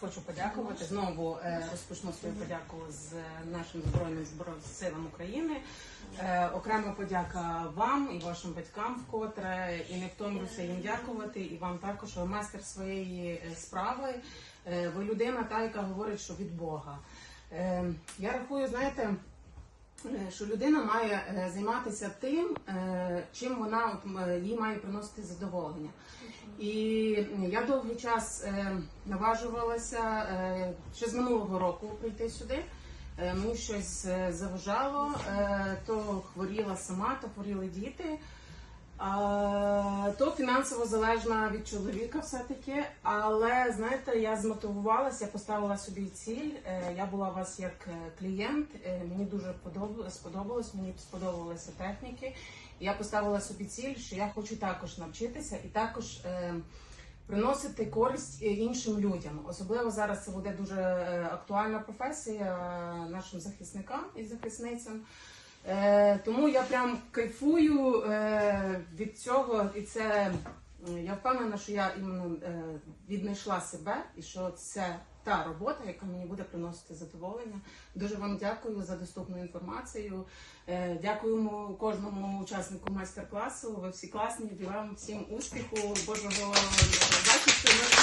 Хочу подякувати знову. е, Розпочну свою подяку з е, нашим збройним Збро- силам України. Е, Окрема подяка вам і вашим батькам вкотре. І не втомлюся їм дякувати. І вам також ви майстер своєї справи. Ви людина, та яка говорить, що від Бога. Я рахую, знаєте. Е, Що людина має е, займатися тим, е, чим вона їй має приносити задоволення. І я довгий час наважувалася ще з минулого року прийти сюди. Мені щось заважало, то хворіла сама, то хворіли діти. То фінансово залежна від чоловіка все-таки. Але знаєте, я змотивувалася, я поставила собі ціль. Е, Я була у вас як е, клієнт. е, Мені дуже подобалось, сподобалось, мені сподобалися техніки. Я поставила собі ціль, що я хочу також навчитися і також приносити користь іншим людям. Особливо зараз це буде дуже актуальна професія нашим захисникам і захисницям. Е, тому я прям кайфую е, від цього, і це я впевнена, що я іменно е, віднайшла себе і що це та робота, яка мені буде приносити задоволення. Дуже вам дякую за доступну інформацію. Е, дякуємо кожному учаснику майстер-класу. Ви всі класні. Вам всім успіху, Божого захисту.